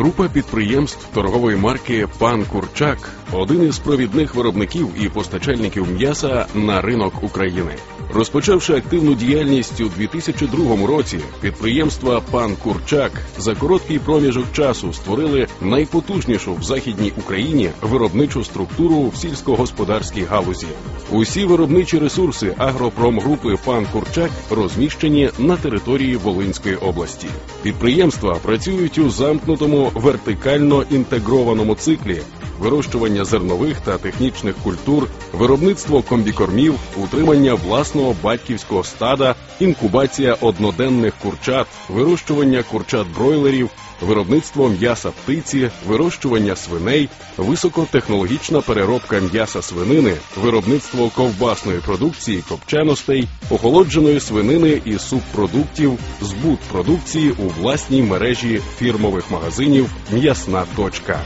Група підприємств торгової марки Пан Курчак один із провідних виробників і постачальників м'яса на ринок України. Розпочавши активну діяльність у 2002 році, підприємства Пан Курчак за короткий проміжок часу створили найпотужнішу в західній Україні виробничу структуру в сільськогосподарській галузі. Усі виробничі ресурси агропромгрупи Пан Курчак розміщені на території Волинської області. Підприємства працюють у замкнутому вертикально інтегрованому циклі. Вирощування зернових та технічних культур, виробництво комбікормів, утримання власного батьківського стада, інкубація одноденних курчат, вирощування курчат бройлерів, виробництво м'яса птиці, вирощування свиней, високотехнологічна переробка м'яса свинини, виробництво ковбасної продукції, копченостей, охолодженої свинини і субпродуктів, збут продукції у власній мережі фірмових магазинів М'ясна точка.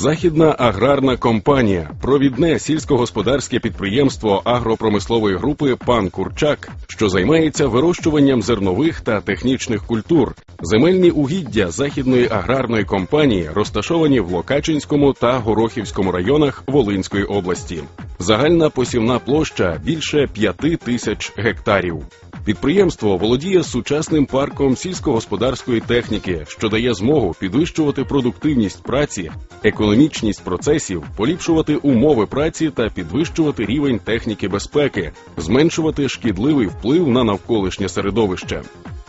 Західна аграрна компанія, провідне сільськогосподарське підприємство агропромислової групи Пан Курчак, що займається вирощуванням зернових та технічних культур. Земельні угіддя західної аграрної компанії розташовані в Локачинському та Горохівському районах Волинської області. Загальна посівна площа більше п'яти тисяч гектарів. Підприємство володіє сучасним парком сільськогосподарської техніки, що дає змогу підвищувати продуктивність праці, економічність процесів, поліпшувати умови праці та підвищувати рівень техніки безпеки, зменшувати шкідливий вплив на навколишнє середовище.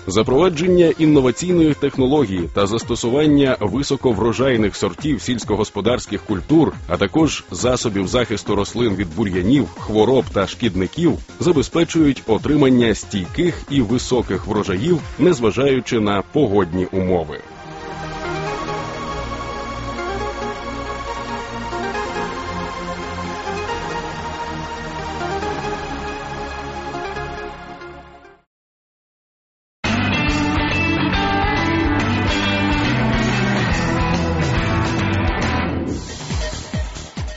Запровадження інноваційної технології та застосування високоврожайних сортів сільськогосподарських культур, а також засобів захисту рослин від бур'янів, хвороб та шкідників, забезпечують отримання стійких і високих врожаїв, незважаючи на погодні умови.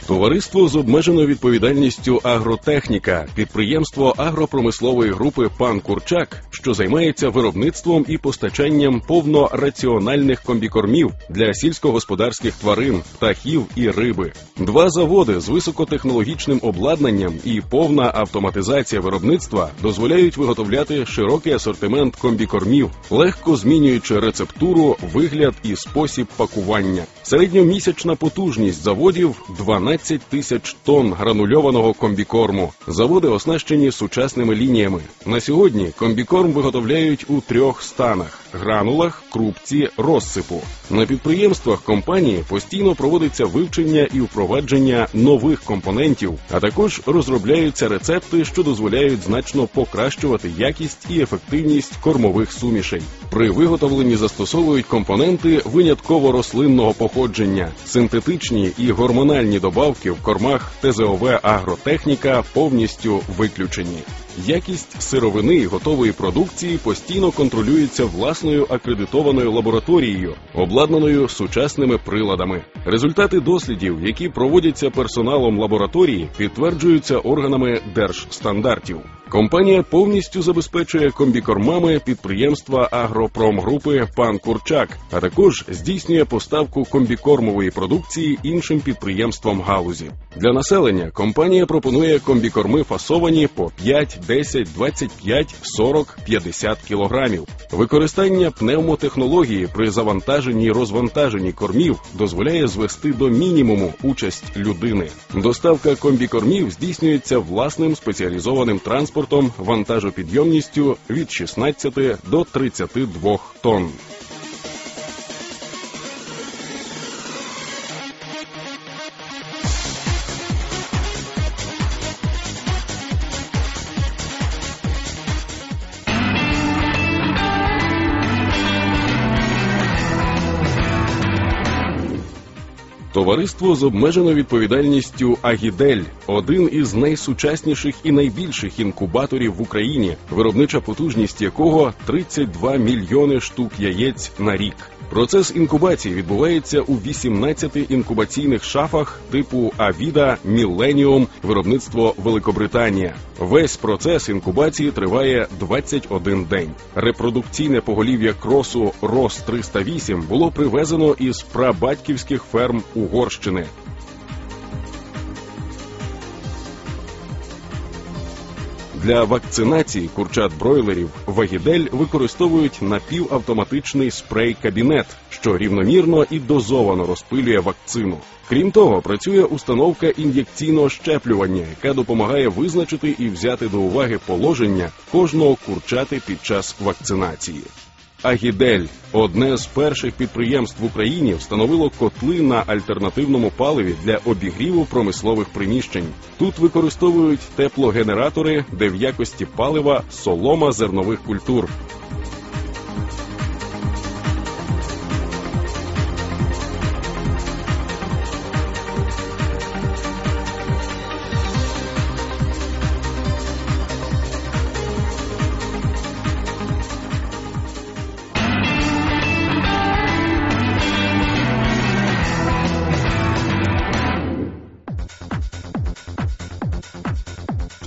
Товариство з обмеженою відповідальністю Агротехніка, підприємство агропромислової групи Пан Курчак, що займається виробництвом і постачанням повнораціональних комбікормів для сільськогосподарських тварин, птахів і риби. Два заводи з високотехнологічним обладнанням і повна автоматизація виробництва дозволяють виготовляти широкий асортимент комбікормів, легко змінюючи рецептуру, вигляд і спосіб пакування. Середньомісячна потужність заводів 12 тисяч тонн гранульованого комбікорму. Заводи оснащені сучасними лініями. На сьогодні комбікорм виготовляють у трьох станах: гранулах, крупці, розсипу. На підприємствах компанії постійно проводиться вивчення і впровадження нових компонентів, а також розробляються рецепти, що дозволяють значно покращувати якість і ефективність кормових сумішей. При виготовленні застосовують компоненти винятково рослинного походження, синтетичні і гормональні добавки в кормах ТЗОВ агротехніка повністю виключені. Якість сировини і готової продукції постійно контролюється власною акредитованою лабораторією, обладнаною сучасними приладами. Результати дослідів, які проводяться персоналом лабораторії, підтверджуються органами держстандартів. Компанія повністю забезпечує комбікормами підприємства агропромгрупи Пан Курчак, а також здійснює поставку комбікормової продукції іншим підприємствам галузі. Для населення компанія пропонує комбікорми фасовані по 5, 10, 25, 40, 50 кілограмів. Використання пневмотехнології при завантаженні і розвантаженні кормів дозволяє звести до мінімуму участь людини. Доставка комбікормів здійснюється власним спеціалізованим транспортом вантажопідйомністю від 16 до 32 тонн. Товариство з обмеженою відповідальністю Агідель один із найсучасніших і найбільших інкубаторів в Україні, виробнича потужність якого 32 мільйони штук яєць на рік. Процес інкубації відбувається у 18 інкубаційних шафах типу Авіда Міленіум, виробництво Великобританія. Весь процес інкубації триває 21 день. Репродукційне поголів'я кросу Рос 308 було привезено із прабатьківських ферм Угорщини. Для вакцинації курчат бройлерів вагідель використовують напівавтоматичний спрей-кабінет, що рівномірно і дозовано розпилює вакцину. Крім того, працює установка ін'єкційного щеплювання, яка допомагає визначити і взяти до уваги положення кожного курчати під час вакцинації. Агідель одне з перших підприємств в Україні встановило котли на альтернативному паливі для обігріву промислових приміщень. Тут використовують теплогенератори, де в якості палива солома зернових культур.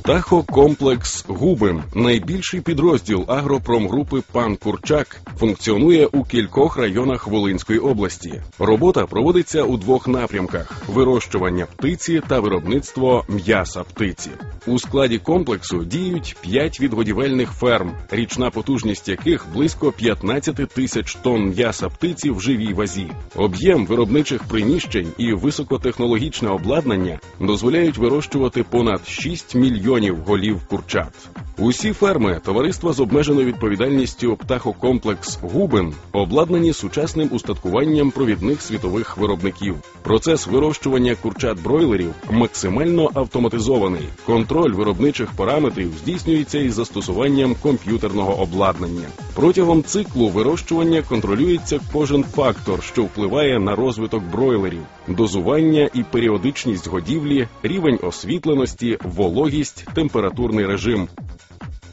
Птахокомплекс Губин, найбільший підрозділ агропромгрупи Пан Курчак, функціонує у кількох районах Волинської області. Робота проводиться у двох напрямках: вирощування птиці та виробництво м'яса птиці. У складі комплексу діють п'ять відгодівельних ферм, річна потужність яких близько 15 тисяч тонн м'яса птиці в живій вазі. Об'єм виробничих приміщень і високотехнологічне обладнання дозволяють вирощувати понад 6 мільйонів голів курчат. Усі ферми товариства з обмеженою відповідальністю птахокомплекс Губин обладнані сучасним устаткуванням провідних світових виробників. Процес вирощування курчат бройлерів максимально автоматизований. Контроль виробничих параметрів здійснюється із застосуванням комп'ютерного обладнання. Протягом циклу вирощування контролюється кожен фактор, що впливає на розвиток бройлерів, дозування і періодичність годівлі, рівень освітленості, вологість, температурний режим.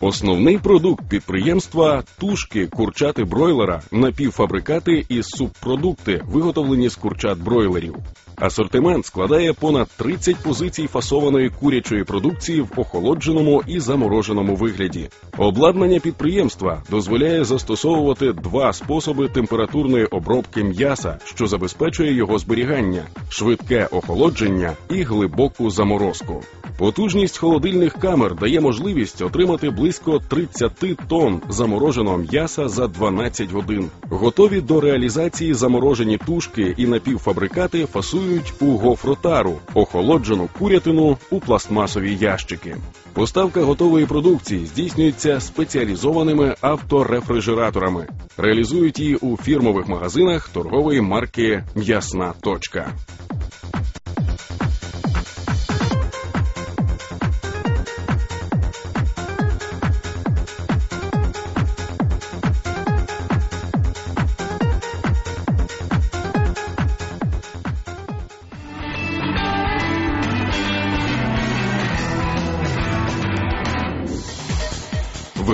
Основний продукт підприємства тушки, курчати бройлера, напівфабрикати і субпродукти, виготовлені з курчат бройлерів. Асортимент складає понад 30 позицій фасованої курячої продукції в охолодженому і замороженому вигляді. Обладнання підприємства дозволяє застосовувати два способи температурної обробки м'яса, що забезпечує його зберігання, швидке охолодження і глибоку заморозку. Потужність холодильних камер дає можливість отримати близько 30 тонн замороженого м'яса за 12 годин. Готові до реалізації заморожені тушки і напівфабрикати фасують у гофротару, охолоджену курятину у пластмасові ящики. Поставка готової продукції здійснюється спеціалізованими авторефрижераторами. Реалізують її у фірмових магазинах торгової марки М'ясна точка.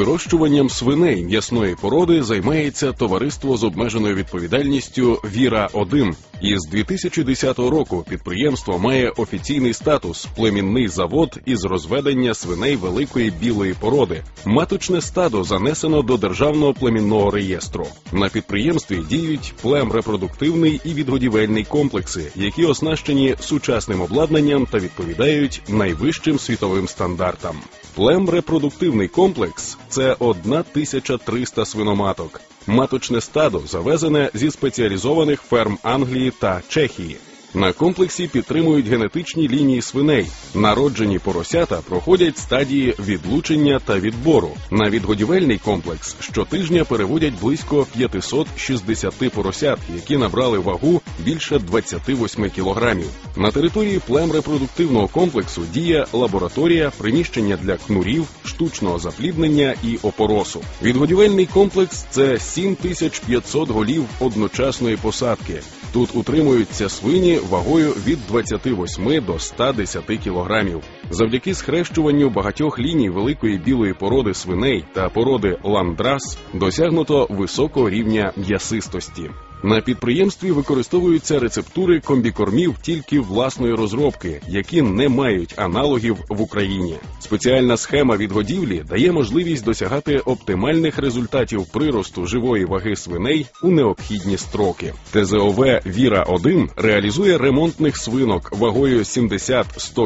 Вирощуванням свиней м'ясної породи займається товариство з обмеженою відповідальністю Віра 1 із 2010 року підприємство має офіційний статус племінний завод із розведення свиней великої білої породи. Маточне стадо занесено до державного племінного реєстру. На підприємстві діють плем репродуктивний і відгодівельний комплекси, які оснащені сучасним обладнанням та відповідають найвищим світовим стандартам. Плем репродуктивний комплекс це 1300 свиноматок. Маточне стадо завезене зі спеціалізованих ферм Англії та Чехії. На комплексі підтримують генетичні лінії свиней. Народжені поросята проходять стадії відлучення та відбору. На відгодівельний комплекс щотижня переводять близько 560 поросят, які набрали вагу більше 28 кілограмів. На території плем репродуктивного комплексу діє лабораторія, приміщення для кнурів, штучного запліднення і опоросу. Відгодівельний комплекс це 7500 голів одночасної посадки. Тут утримуються свині вагою від 28 до 110 кілограмів. Завдяки схрещуванню багатьох ліній великої білої породи свиней та породи ландрас досягнуто високого рівня м'ясистості. На підприємстві використовуються рецептури комбікормів тільки власної розробки, які не мають аналогів в Україні. Спеціальна схема відгодівлі дає можливість досягати оптимальних результатів приросту живої ваги свиней у необхідні строки. ТЗОВ Віра 1 реалізує ремонтних свинок вагою 70-100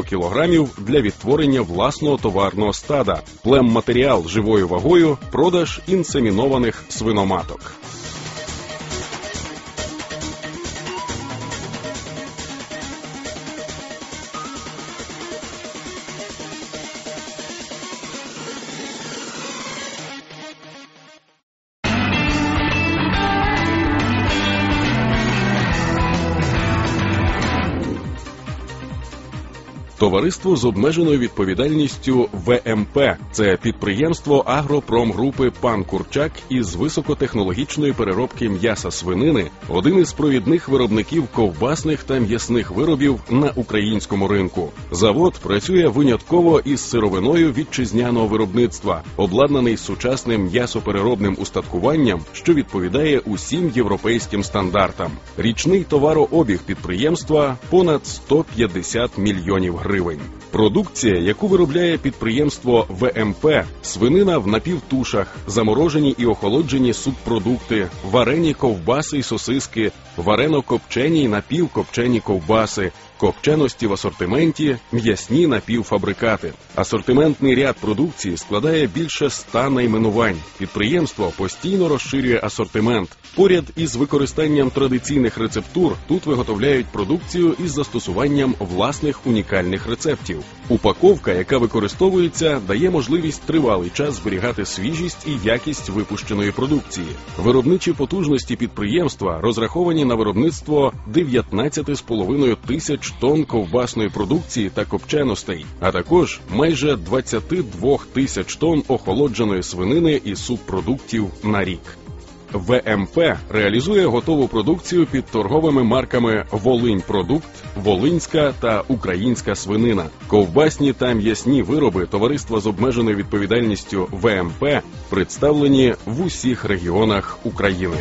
кг для відтворення власного товарного стада, племматеріал живою вагою, продаж інсемінованих свиноматок. Товариство з обмеженою відповідальністю ВМП це підприємство агропромгрупи Пан Курчак із високотехнологічної переробки м'яса свинини, один із провідних виробників ковбасних та м'ясних виробів на українському ринку. Завод працює винятково із сировиною вітчизняного виробництва, обладнаний сучасним м'ясопереробним устаткуванням, що відповідає усім європейським стандартам. Річний товарообіг підприємства понад 150 мільйонів гривень гривень. Продукція, яку виробляє підприємство ВМП, свинина в напівтушах, заморожені і охолоджені субпродукти, варені ковбаси й сосиски, варено-копчені й напівкопчені ковбаси, копченості в асортименті, м'ясні напівфабрикати. Асортиментний ряд продукції складає більше ста найменувань. Підприємство постійно розширює асортимент. Поряд із використанням традиційних рецептур тут виготовляють продукцію із застосуванням власних унікальних рецептів. Упаковка, яка використовується, дає можливість тривалий час зберігати свіжість і якість випущеної продукції. Виробничі потужності підприємства розраховані на виробництво 19,5 тисяч тонн ковбасної продукції та копченостей, а також майже 22 тисяч тонн охолодженої свинини і субпродуктів на рік. ВМП реалізує готову продукцію під торговими марками Волинь Продукт, Волинська та Українська свинина. Ковбасні та м'ясні вироби товариства з обмеженою відповідальністю ВМП представлені в усіх регіонах України.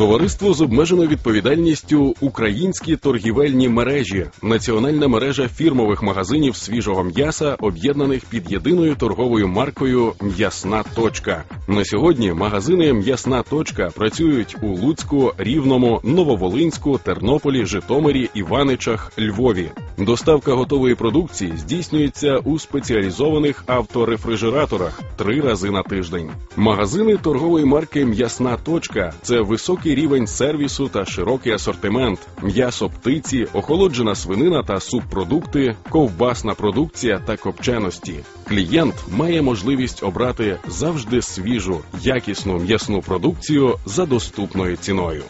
Товариство з обмеженою відповідальністю Українські торгівельні мережі, національна мережа фірмових магазинів свіжого м'яса, об'єднаних під єдиною торговою маркою М'ясна точка. На сьогодні магазини М'ясна точка працюють у Луцьку, Рівному, Нововолинську, Тернополі, Житомирі, Іваничах, Львові. Доставка готової продукції здійснюється у спеціалізованих авторефрижераторах три рази на тиждень. Магазини торгової марки М'ясна точка це високий рівень сервісу та широкий асортимент, м'ясо птиці, охолоджена свинина та субпродукти, ковбасна продукція та копченості. Клієнт має можливість обрати завжди свіжу, якісну м'ясну продукцію за доступною ціною.